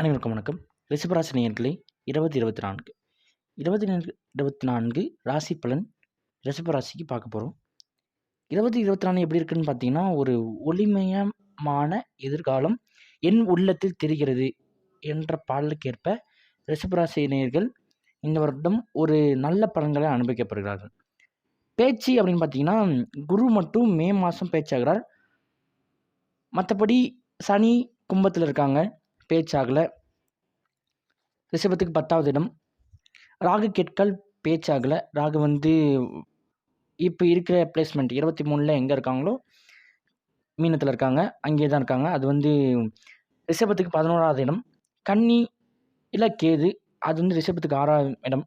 அனைவருக்கும் வணக்கம். ரிஷபராசி இருபது இருபத்தி நான்கு இருபத்தி நான்கு இருபத்தி நான்கு ராசி பலன் ரிஷபராசிக்கு பார்க்க போகிறோம் இருபது இருபத்தி நாலு எப்படி இருக்குன்னு பார்த்தீங்கன்னா ஒரு ஒளிமயமான எதிர்காலம் என் உள்ளத்தில் தெரிகிறது என்ற பாடலுக்கேற்ப ரிஷபராசி நேயர்கள் இந்த வருடம் ஒரு நல்ல பலன்களை அனுபவிக்கப்படுகிறார்கள். பேச்சு அப்படின்னு பார்த்தீங்கன்னா குரு மட்டும் மே மாதம் பேச்சாகிறார். மற்றபடி சனி கும்பத்தில் இருக்காங்க. பேச்சாகலை. ரிஷபத்துக்கு பத்தாவது இடம். ராகு கேட்கல் பேச்சாகலை. ராகு வந்து இப்போ இருக்கிற பிளேஸ்மெண்ட் இருபத்தி மூணில் எங்கே இருக்காங்களோ? மீனத்தில் இருக்காங்க. அங்கே தான் இருக்காங்க. அது வந்து ரிஷபத்துக்கு பதினோராவது இடம். கன்னி இல்லை கேது அது வந்து ரிஷபத்துக்கு ஆறாவது இடம்.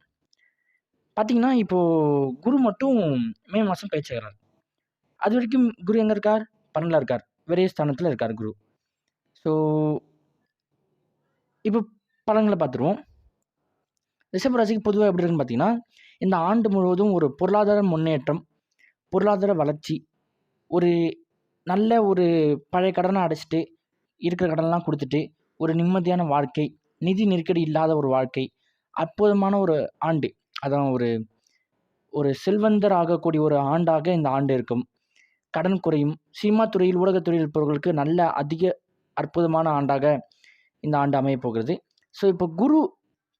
பார்த்தீங்கன்னா இப்போது குரு மட்டும் மே மாதம் பேச்சாகிறார் அது வரைக்கும் குரு எங்கே இருக்கார்? பன்னெண்டில் இருக்கார். விரைய ஸ்தானத்தில் இருக்கார் குரு. ஸோ இப்போ பலன்களை பார்த்துருவோம். ரிஷப ராசிக்கு பொதுவாக எப்படி இருக்குன்னு பார்த்தீங்கன்னா இந்த ஆண்டு முழுவதும் ஒரு பொருளாதார முன்னேற்றம் பொருளாதார வளர்ச்சி ஒரு நல்ல ஒரு பழைய கடனை அடைச்சிட்டு இருக்கிற கடன்லாம் கொடுத்துட்டு ஒரு நிம்மதியான வாழ்க்கை நிதி நெருக்கடி இல்லாத ஒரு வாழ்க்கை அற்புதமான ஒரு ஆண்டு. அதான் ஒரு ஒரு செல்வந்தர் ஆகக்கூடிய ஒரு ஆண்டாக இந்த ஆண்டு இருக்கும். கடன் குறையும். சினிமா துறையில் ஊடகத்துறையில் இருப்பவர்களுக்கு நல்ல அதிக அற்புதமான ஆண்டாக இந்த ஆண்டு அமைய போகிறது. ஸோ இப்போ குரு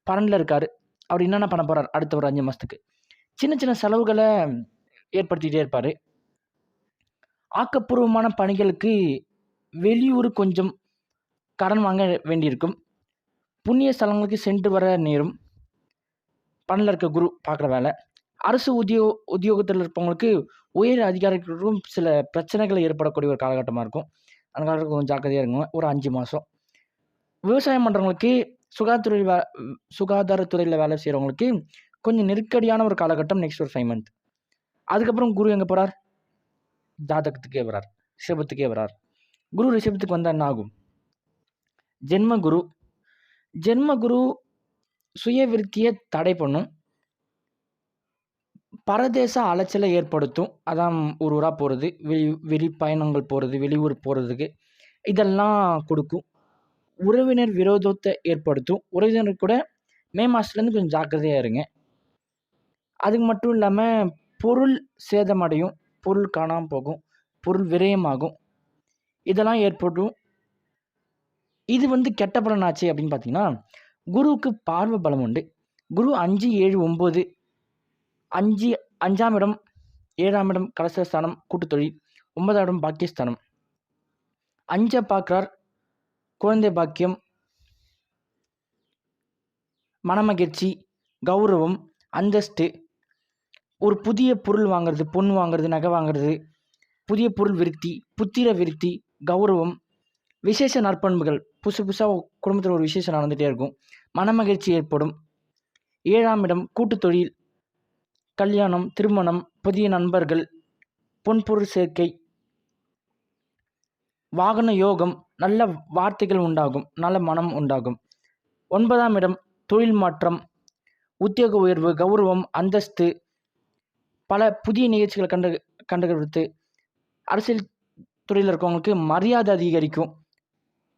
பன்னெண்டில் இருக்கார். அவர் என்னென்ன பண்ண போகிறார் அடுத்த ஒரு அஞ்சு மாதத்துக்கு சின்ன சின்ன செலவுகளை ஏற்படுத்திகிட்டே இருப்பார். ஆக்கப்பூர்வமான பணிகளுக்கு வெளியூர் கொஞ்சம் கடன் வாங்க வேண்டியிருக்கும். புண்ணிய ஸ்தலங்களுக்கு சென்று வர நேரும் பணில் இருக்க குரு பார்க்குற வேலை. அரசு உத்தியோ உத்தியோகத்தில் இருப்பவங்களுக்கு உயர் அதிகாரிகளுக்கும் சில பிரச்சனைகள் ஏற்படக்கூடிய ஒரு காலகட்டமாக இருக்கும். அந்த காலகட்டம் கொஞ்சம் ஜாக்கிரதையாக இருக்கும் ஒரு அஞ்சு மாதம் விவசாயம் பண்ணுறவங்களுக்கு சுகாதாரத்துறை வே சுகாதாரத்துறையில் வேலை செய்கிறவங்களுக்கு கொஞ்சம் நெருக்கடியான ஒரு காலகட்டம் நெக்ஸ்ட் ஒரு ஃபைவ் மந்த் அதுக்கப்புறம் குரு எங்கே போகிறார் ஜாதகத்துக்கே வரார். ரிஷபத்துக்கே வரார். குரு ரிஷபத்துக்கு வந்தால் என்ன ஆகும்? ஜென்ம குரு ஜென்ம குரு சுய விருத்தியை தடை பண்ணும். பரதேச அலைச்சலை ஏற்படுத்தும். அதான் ஒரு ஊராக போகிறது வெளி வெளி பயணங்கள் போகிறது வெளியூர் போகிறதுக்கு இதெல்லாம் கொடுக்கும். உறவினர் விரோதத்தை ஏற்படுத்தும். உறவினர் கூட மே மாதத்துலேருந்து கொஞ்சம் ஜாக்கிரதையாக இருங்க. அதுக்கு மட்டும் இல்லாமல் பொருள் சேதமடையும். பொருள் காணாமல் போகும். பொருள் விரயமாகும். இதெல்லாம் ஏற்படும். இது வந்து கெட்ட பலன் ஆச்சு அப்படின்னு பார்த்தீங்கன்னா குருவுக்கு பார்வை பலம் உண்டு. குரு அஞ்சு ஏழு ஒம்பது அஞ்சு அஞ்சாம் இடம் ஏழாம் இடம் கலசஸ்தானம் கூட்டுத்தொழில் ஒன்பதாம் இடம் பாக்கியஸ்தானம். அஞ்சை பார்க்குறார். குழந்தை பாக்கியம் மனமகிழ்ச்சி கௌரவம் அந்தஸ்து. ஒரு புதிய பொருள் வாங்குறது பொன் வாங்குறது நகை வாங்குறது புதிய பொருள் விருத்தி புத்திர விருத்தி கௌரவம் விசேஷ நற்பண்புகள். புதுசு புதுசாக குடும்பத்தில் ஒரு விசேஷம் நடந்துகிட்டே இருக்கும். மனமகிழ்ச்சி ஏற்படும். ஏழாம் இடம் கூட்டு தொழில் கல்யாணம் திருமணம் புதிய நண்பர்கள் பொன்பொருள் சேர்க்கை வாகன யோகம் நல்ல வார்த்தைகள் உண்டாகும் நல்ல மனம் உண்டாகும். ஒன்பதாம் இடம் தொழில் மாற்றம் உத்தியோக உயர்வு கௌரவம் அந்தஸ்து. பல புதிய நிகழ்ச்சிகளை கண்டு கண்டுபிடித்து அரசியல் துறையில் இருக்கவங்களுக்கு மரியாதை அதிகரிக்கும்.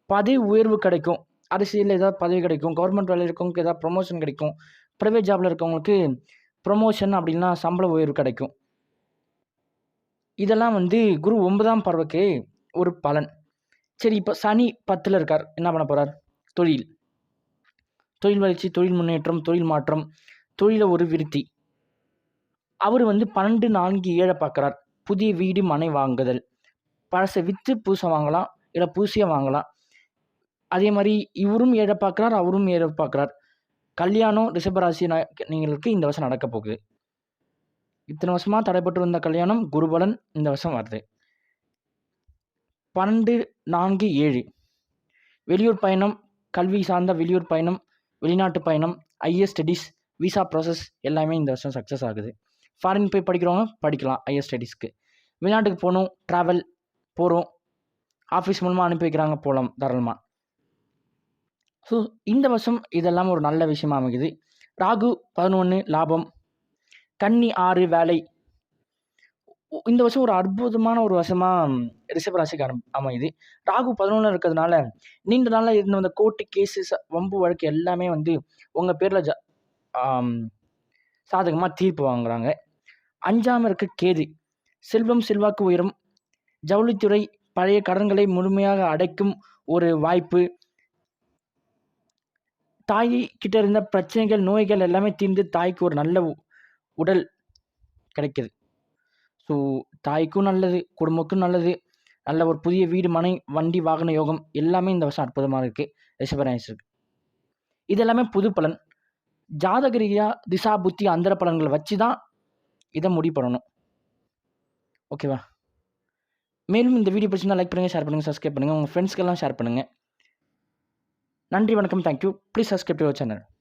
பதவி உயர்வு கிடைக்கும். அரசியலில் ஏதாவது பதவி கிடைக்கும். கவர்மெண்ட் வேலையில் இருக்கவங்களுக்கு ஏதாவது ப்ரொமோஷன் கிடைக்கும். ப்ரைவேட் ஜாபில் இருக்கவங்களுக்கு ப்ரொமோஷன் அப்படின்னா சம்பள உயர்வு கிடைக்கும். இதெல்லாம் வந்து குரு ஒன்பதாம் பருவக்கு ஒரு பலன். சரி இப்போ சனி பத்தில் இருக்கார். என்ன பண்ண போகிறார் தொழில். தொழில் வளர்ச்சி தொழில் முன்னேற்றம் தொழில் மாற்றம் தொழில ஒரு விருத்தி. அவர் வந்து பன்னெண்டு நான்கு ஏழை பார்க்குறார் புதிய வீடு மனை வாங்குதல். பழசை விற்று பூசை வாங்கலாம் இல்லை பூசியை வாங்கலாம். அதே மாதிரி இவரும் ஏழை பார்க்குறார் அவரும் ஏழை பார்க்குறார் கல்யாணம் ரிஷபராசி நீங்களுக்கு இந்த வருஷம் நடக்க போகுது. இத்தனை வருஷமாக தடைப்பட்டு வந்த கல்யாணம் குருபலன் இந்த வருஷம் வருது. பன்னெண்டு நான்கு ஏழு. வெளியூர் பயணம் கல்வி சார்ந்த வெளியூர் பயணம் வெளிநாட்டு பயணம் ஐஎஸ் ஸ்டடீஸ் விசா ப்ராசஸ் எல்லாமே இந்த வருஷம் சக்ஸஸ் ஆகுது. ஃபாரின் போய் படிக்கிறவங்க படிக்கலாம் ஐஎஸ் ஸ்டடீஸ்க்கு வெளிநாட்டுக்கு போகணும் ட்ராவல் போகிறோம் ஆஃபீஸ் மூலமாக அனுப்பி வைக்கிறாங்க போகலாம் தாராளமாக ஸோ இந்த வருஷம் இதெல்லாம் ஒரு நல்ல விஷயமா அமைக்குது ராகு பதினொன்று லாபம். கன்னி ஆறு வேலை இந்த வருஷம் ஒரு அற்புதமான ஒரு வருஷமா ரிஷப ராசிக்கு அம் அமையுது. ராகு 11ல இருக்கிறதுனால, நீண்ட நாளாக இருந்த வந்த கோர்ட்டு கேஸஸ், வம்பு வழக்கு எல்லாமே வந்து உங்கள் பேரில் ஜ சாதகமாக தீர்ப்பு வாங்குறாங்க. அஞ்சாம் இருக்க கேது. செல்வம், செல்வாக்கு உயரும். ஜவுளித்துறை, பழைய கடன்களை முழுமையாக அடைக்கும் ஒரு வாய்ப்பு. தாய் கிட்ட இருந்த பிரச்சனைகள், நோய்கள் எல்லாமே தீர்ந்து தாய்க்கு ஒரு நல்ல உ உடல் கிடைக்கிது ஸோ தாய்க்கும் நல்லது, குடும்பக்கும் நல்லது. நல்ல ஒரு புதிய வீடு, மனை, வண்டி, வாகன யோகம் எல்லாமே இந்த வருஷம் அற்புதமாக இருக்குது ரிஷபராசிக்கு இதெல்லாமே இது எல்லாமே பலன். ஜாதக திசா, புத்தி, அந்தர பலன்களை வச்சு தான் இதை முடிவு பண்ணணும். ஓகேவா? மேலும் இந்த வீடியோ பிடிச்சிருந்தா லைக் பண்ணுங்கள் ஷேர் பண்ணுங்கள் சப்ஸ்கிரைப் பண்ணுங்க. உங்கள் ஃப்ரெண்ட்ஸ்க்கெல்லாம் ஷேர் பண்ணுங்க. நன்றி, வணக்கம். Thank you. Please subscribe to channel.